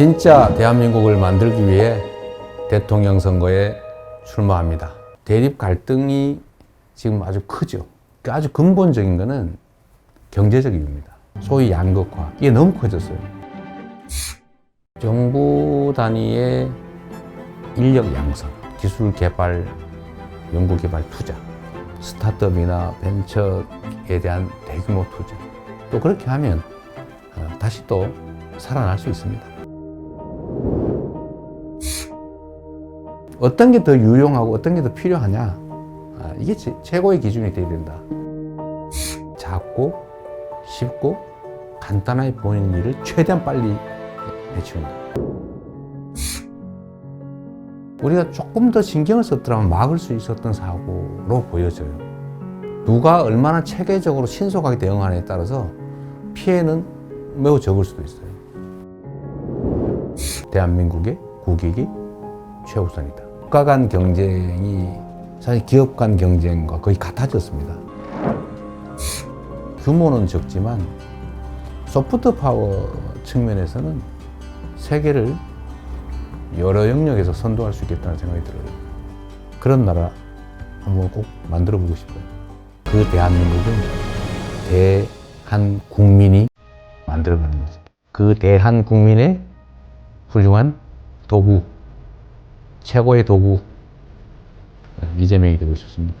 진짜 대한민국을 만들기 위해 대통령 선거에 출마합니다. 대립 갈등이 지금 아주 크죠. 그 아주 근본적인 거는 경제적 이유입니다. 소위 양극화. 이게 너무 커졌어요. 정부 단위의 인력 양성, 기술 개발, 연구 개발 투자, 스타트업이나 벤처에 대한 대규모 투자. 또 그렇게 하면 어, 다시 또 살아날 수 있습니다. 어떤 게 더 유용하고 어떤 게 더 필요하냐? 아, 이게 제- 최고의 기준이 돼야 된다. 작고 쉽고 간단하게 보이는 일을 최대한 빨리 해치운다. 우리가 조금 더 신경을 썼더라면 막을 수 있었던 사고로 보여져요. 누가 얼마나 체계적으로 신속하게 대응하느냐에 따라서 피해는 매우 적을 수도 있어요. 대한민국의 국익이 최우선이다. 국가 간 경쟁이 사실 기업 간 경쟁과 거의 같아졌습니다. 규모는 적지만 소프트 파워 측면에서는 세계를 여러 영역에서 선도할 수 있겠다는 생각이 들어요. 그런 나라 한번 꼭 만들어 보고 싶어요. 그 대한민국은 대한 국민이 만들어가는 거죠. 그 대한 국민의 훌륭한 도구, 최고의 도구, 이재명이 되고 싶습니다.